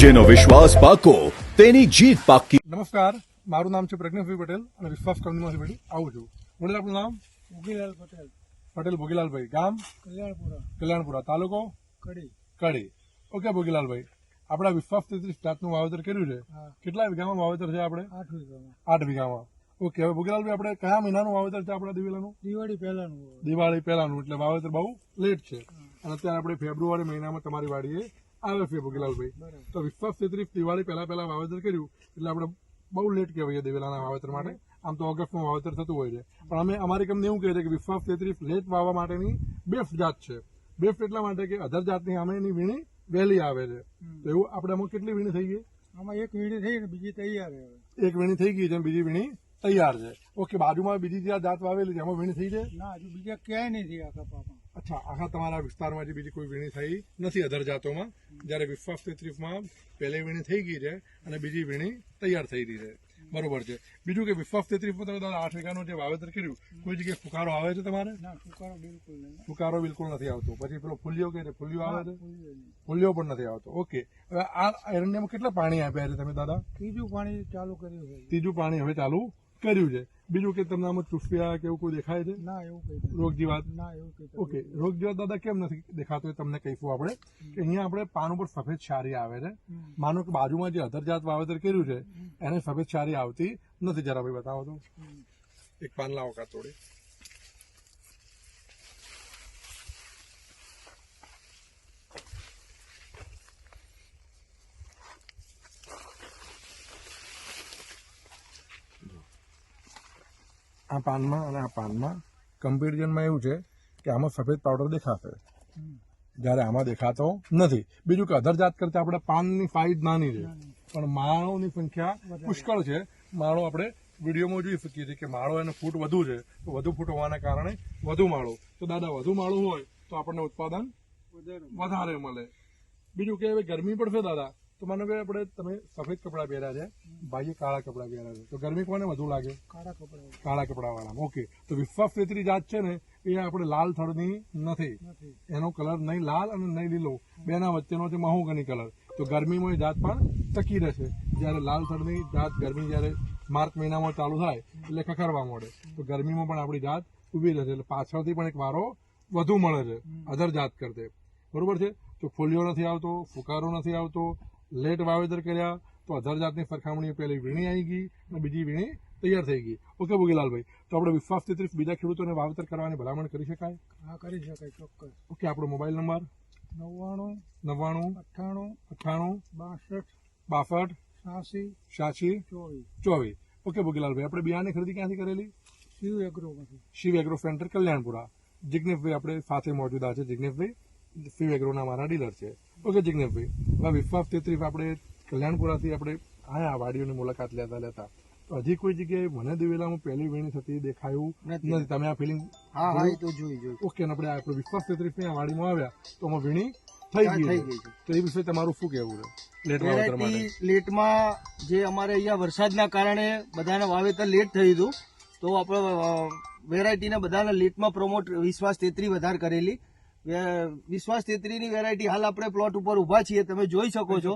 જેનો વિશ્વાસ પાકો તેની જીત પાકી. નમસ્કાર મારું નામ છે પ્રજ્ઞાભાઈ પટેલ અને વિશ્વાસ કંપનીમાંથી ભાઈ આવું છું. વડીલ આપણું નામ? ભોગીલાલ પટેલ. પટેલ ભોગીલાલભાઈ. ગામ? કલ્યાણપુરા. કલ્યાણપુરા. તાલુકો? કડી. કડી. ઓકે ભોગીલાલભાઈ. આપણા વિશ્વાસ તેત્રીસ જાતનું વાવેતર કર્યું છે. કેટલા વીઘામાં વાવેતર છે આપણે? આઠ વીઘામાં. આઠ વીઘામાં. ઓકે હવે ભોગીલાલભાઈ આપણે કયા મહિનાનું વાવેતર છે આપણા દિવેલાનું? દિવાળી પહેલાનું દિવાળી પહેલાનું એટલે વાવેતર બહુ લેટ છે. અને અત્યારે આપણે ફેબ્રુઆરી મહિનામાં તમારી વાડીએ આવે છે ભોગીલાલભાઈ. તો વિશ્વાસ તેત્રીસ દિવાળી પહેલા પહેલા વાવેતર કર્યું એટલે આપણે બહુ લેટ કહેવાય દિવેલાના વાવેતર માટે. આમ તો ઓગસ્ટમાં વાવેતર થતું હોય છે. પણ અમે અમારી કંપની એવું કહે છે કે વિશ્વાસ તેત્રીસ લેટ વાવવા માટેની બેસ્ટ જાત છે. બેસ્ટ એટલા માટે કે અધર જાતની અમે એની વીણી વહેલી આવે છે. તો એવું આપણે આમાં કેટલી વીણી થઈ ગઈ? આમાં એક વીણી થઈ ને બીજી તૈયાર છે. એક વીણી થઈ ગઈ છે બીજી વીણી તૈયાર છે. ઓકે બાજુમાં બીજી જ્યાં જાત વાવેલી છે એમાં વીણી થઈ છે? ના હજુ બીજા ક્યાંય નહીં થયા કપામાં. અચ્છા આખા તમારા વિસ્તારમાં જે બીજી કોઈ વીણી થઈ નથી અધર જાતોમાં. જ્યારે વિશ્વાસ તેત્રીસમાં પહેલી વીણી થઈ ગઈ છે અને બીજી વીણી તૈયાર થઈ રહી છે. બરોબર છે. બીજું કે વિશ્વાસ તેત્રીસમાં તમે દાદા આઠ વીઘાનું જે વાવેતર કર્યું કોઈ જગ્યાએ ફુકારો આવે છે તમારે? ફુકારો બિલકુલ ફુકારો બિલકુલ નથી આવતો. પછી પેલો ફૂલ્યો કે ફૂલ્યો આવે છે? ફૂલ્યો પણ નથી આવતો. ઓકે. હવે આ એરંડિયામાં કેટલા પાણી આપ્યા છે તમે દાદા? ત્રીજું પાણી ચાલુ કર્યું ત્રીજું પાણી હવે ચાલુ કર્યું છે. બીજું કે તમને આમાં ચૂસ્યા કે એવું કોઈ દેખાય છે? ના એવું કઈ રોગ જીવાત ના એવું કઈ ઓકે રોગ જીવાત દાદા કેમ નથી દેખાતો એ તમને કહીશું આપણે? કે અહીંયા આપણે પાન ઉપર સફેદ છારી આવે છે. માનો કે બાજુમાં જે અધરજાત વાવેતર કર્યું છે એને સફેદ છારી આવતી નથી. જરા ભાઈ બતાવો તો. એક પાન લાવો કા તોડી આ પાનમાં અને આ પાનમાં કમ્પેરિઝનમાં એવું છે કે આમાં સફેદ પાવડર દેખાશે. જ્યારે આમાં દેખાતો નથી. બીજું કે અધર જાત કરતા આપણે પાનની સાઈઝ નાની છે. પણ માળોની સંખ્યા પુષ્કળ છે. માળો આપણે વિડીયોમાં જોઈ શકીએ છીએ કે માળો એનો ફૂટ વધુ છે. તો વધુ ફૂટ હોવાના કારણે વધુ માળો. તો દાદા વધુ માળો હોય તો આપણને ઉત્પાદન વધારે. વધારે મળે. બીજું કે હવે ગરમી પડશે દાદા. તો મને ભાઈ આપણે તમે સફેદ કપડાં પહેર્યા છે ભાઈએ કાળા કપડાં પહેર્યા છે. તો ગરમી કોને વધુ લાગે? કાળા કપડા. કાળા કપડા વાળા ઓકે તો વિશ્વાસ તેત્રી જાત છે ને એ આપણે લાલ થળની નથી. નથી. એનો કલર નહીં લાલ અને નહીં લીલો. બેના વચ્ચેનો છે મહોગની કલર. તો ગરમીમાં એ જાત પણ ટકી રહેશે. જ્યારે લાલ થળની જાત ગરમી જ્યારે માર્ચ મહિનામાં ચાલુ થાય એટલે ખખરવા મળે. તો ગરમીમાં પણ આપણી જાત ઊભી રહેશે. એટલે પાછળથી પણ એક વારો વધુ મળે છે. અધર જાત કરતે. બરોબર છે? તો ફોલિયો નથી આવતો ફુકારો નથી આવતો લેટ વાવેતર કર્યા તો અઢાર જાતની સરખામણી પહેલી વીણી આવી ગઈ અને બીજી વીણી તૈયાર થઈ ગઈ. ઓકે ભોગીલાલભાઈ તો આપણે વિશ્વાસ તેત્રીસ બીજા ખેડૂતોને વાવેતર કરવાની ભલામણ કરી શકાય? હા કરી શકાય ચોક્કસ. ઓકે આપણો મોબાઈલ નંબર? નવ્વાણું નવ્વાણું અઠ્ઠાણું અઠ્ઠાણું બાસઠ બાસઠ છ્યાસી છ્યાસી ચોવીસ. ચોવીસ. ઓકે ભોગીલાલભાઈ આપણે બિયાની ખરીદી ક્યાંથી કરેલી? Shiv agro Shiv agro centre Kalyanpura. Jigneshbhai આપણે સાથે મોજુદા છે. જિગ્નેશભાઈ શિવ એગ્રોના મારા ડીલર છે. ઓકે જિગ્નેશભાઈ. હવે વિશ્વાસ તેત્રીસ આપણે કલ્યાણપુરાથી આપણે આયા વાડીઓની મુલાકાત લેતા લેતા. તો હજી કોઈ જગ્યાએ મને દિવેલામાં પહેલી વીણી થતી દેખાયું નથી. તમે આ ફિલિંગ હા હા તો જોઈ જોઈ. ઓકે આપણે આપણે વિશ્વાસ તેત્રીસની વાડીમાં આવ્યા તો અમે વીણી થઈ ગઈ ગઈ તો એ વિશે તમારું શું કહેવું છે? લેટમાં જે અમારે અહીંયા વરસાદના કારણે બધાને વાવેતર લેટ થયું હતું તો આપણે વેરાયટીના બધાને લેટમાં પ્રમોટ વિશ્વાસ તેત્રી વધારે કરેલી. વિશ્વાસ તેત્રીની વેરાયટી હાલ આપણે પ્લોટ ઉપર ઊભા છીએ તમે જોઈ શકો છો.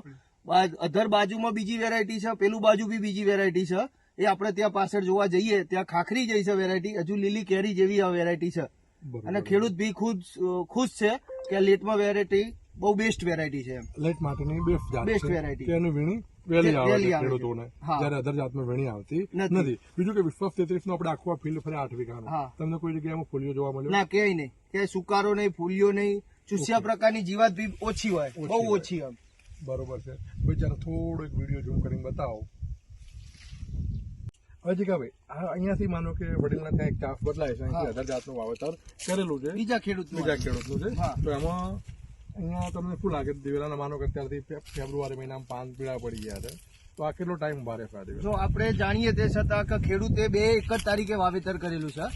અધર બાજુમાં બીજી વેરાયટી છે પેલું બાજુ બી બીજી વેરાયટી છે. એ આપણે ત્યાં પાછળ જોવા જઈએ ત્યાં ખાખરી જઈ છે વેરાયટી હજુ લીલી કેરી જેવી આ વેરાયટી છે. અને ખેડૂત બી ખુદ ખુશ છે કે લેટમાં વેરાયટી બહુ બેસ્ટ વેરાયટી છે લેટ માટેની બેસ્ટ. કે એની વીણી વહેલી આવે છે. ખેડૂતોને જયારે અધર જાતમાં વેણી આવતી નથી. બીજું કે વિશ્વાસ તેત્રીસ નો આપણે આખું ફિલ્ડ ફરે આઠ વીઘાનો. તમને કોઈ જગ્યાએ ફોલિયો જોવા મળ્યો? ના ક્યાંય નહીં. ક્યાંય સુકારો નહીં ફૂલિયો નહીં. ચૂસ્યા પ્રકારની જીવાત બી ઓછી હોય. બહુ ઓછી એમ. બરોબર છે. ભાઈ જરા થોડો એક વીડિયો ઝૂમ કરીને બતાવો. હવે જીગાભાઈ આ અહીંયાથી માનો કે વડીલના ત્યાં એક ચાફ બદલાય છે. અહીંથી. જાતનું વાવેતર કરેલું છે. બીજા ખેડૂત બીજા ખેડૂતનું છે. તો એમાં અહીંયા તમને શું લાગે? દિવેલાના માનો કે અત્યારથી ફેબ્રુઆરી મહિનામાં પાન પીળા પડી ગયા છે. તો આ કેટલો ટાઈમ ભારે રહેશે જો આપણે જાણીએ તે છતાં કે ખેડૂતે બે એક જ તારીખે વાવેતર કરેલું છે.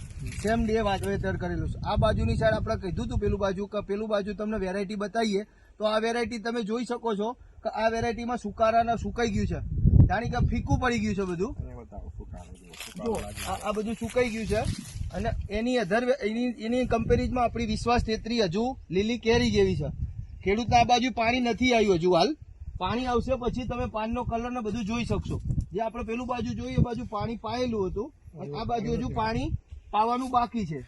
સેમ ડે વાવેતર કરેલું છે. આ બાજુની સાઈડ આપણે કીધું હતું પેલું બાજુ કે પેલું બાજુ તમને વેરાયટી બતાવીએ. તો આ વેરાયટી તમે જોઈ શકો છો કે આ વેરાયટીમાં સુકારાના સુકાઈ ગયું છે. જાણી કે ફીકું પડી ગયું છે બધું. જો આ બધું સુકાઈ ગયું છે. અને એની અધર એની એની કમ્પેરિઝમાં આપણી વિશ્વાસ તેત્રી હજુ લીલી કેરી જેવી છે. ખેડૂતના આ બાજુ પાણી નથી આવ્યું હજુ હાલ. પાણી આવશે પછી તમે પાનનો કલર ને બધું જોઈ શકશો. જે આપણે પેલું બાજુ જોઈએ બાજુ પાણી પાયેલું હતું. અને આ બાજુ હજુ પાણી પાવાનું બાકી છે.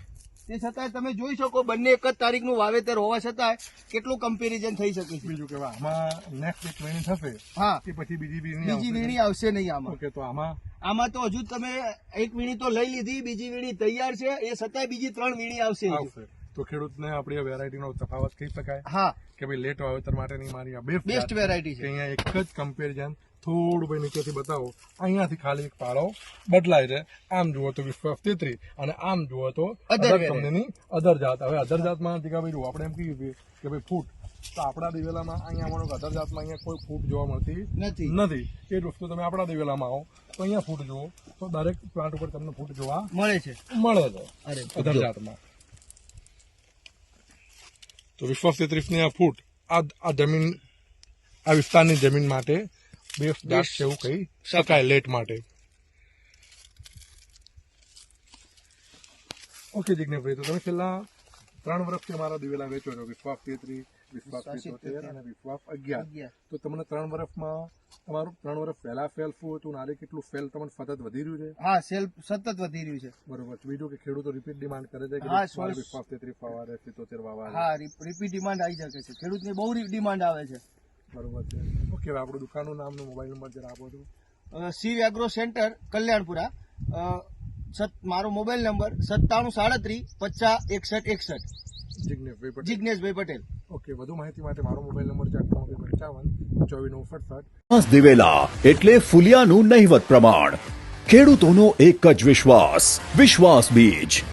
તે છતાંય તમે જોઈ શકો બંને એક જ તારીખનું વાવેતર હોવા છતાંય કેટલું કમ્પેરિઝન થઈ શકે છે. બીજું કે આમાં નેક્સ્ટ એક વીણી થશે હા. કે પછી બીજી વીણી બીજી? વીણી આવશે નહીં આમાં. ઓકે તો આમાં? આમાં તો હજુ તમે એક વીણી તો લઈ લીધી બીજી વીણી તૈયાર છે એ છતાંય બીજી ત્રણ વીણી આવશે આવશે. તો ખેડૂતને આપણી વેરાયટીનો તફાવત કહી શકાય? હા. કે ભાઈ લેટ વાવેતર માટેની મારી આ બેસ્ટ બેસ્ટ વેરાયટી છે. અહીંયા એક જ કમ્પેરિઝન થોડું ભાઈ નીચેથી બતાવો. અહીંયાથી ખાલી એક પાળો બદલાય છે આમ જુઓ તો વિશ્વાસ તેત્રી અને આમ જુઓ તો અધર. કંપનીની અધર જાત. હવે અધર જાતમાં જુઓ આપણે એમ કહીએ કે ભાઈ ફૂટ. તો આપણા દિવેલામાં અહીંયા અમારો અધર જાતમાં અહીંયા કોઈ ફૂટ જોવા મળતી નથી. નથી. એ જ વસ્તુ તમે આપણા દિવેલામાં આવો તો અહીંયા ફૂટ જુઓ. તો દરેક પ્લાન્ટ ઉપર તમને ફૂટ જોવા મળે છે. મળે છે. અરે અધર જાતમાં. તો વિશ્વાસ તેત્રીસની આ ફૂટ આ આ જમીન આ વિસ્તારની જમીન માટે બેસ્ટ દાસ છે એવું કહી શકાય લેટ માટે. ઓકે જિજ્ઞેશભાઈ તો તમે છેલ્લા ત્રણ વર્ષથી અમારા દિવેલા વેચો છો. વિશ્વાસ તેત્રીસ વિશ્વાસ વિશ્વાસ અને વિશ્વાસ અગિયાર અગિયાર. તો તમને ત્રણ વર્ષમાં તમારું ત્રણ વર્ષ પહેલા ફેલ શું હતું નારે કેટલું ફેલ તમને સતત વધી રહ્યું છે? હા સેલ સતત વધી રહ્યું છે. બરોબર. બીજું કે ખેડૂતો રિપીટ ડિમાન્ડ કરે છે કે વિશ્વાસ તેત્રીસ વાવા સિત્તોતેર વાવા હા રિપીટ ડિમાન્ડ આવી શકે છે. ખેડૂતની બહુ ડિમાન્ડ આવે છે. બરોબર છે. ઓકે આપણું દુકાનનું નામ મોબાઈલ નંબર જરા આપો અ, શિવ એગ્રો સેન્ટર કલ્યાણપુરા. મારો મોબાઈલ નંબર સત્તાણું સાડત્રીસ પચાસ એકસઠ એકસઠ. જિજ્ઞેશભાઈ પટેલ. જિજ્ઞેશભાઈ પટેલ. ઓકે વધુ માહિતી માટે મારો મોબાઈલ નંબર છે અઠ્ઠાણું પંચાવન ચોવીસ નવ સડસઠ. દિવેલા એટલે ફુલિયાનું નહિવત પ્રમાણ. ખેડૂતોનો એક જ વિશ્વાસ વિશ્વાસ બીજ.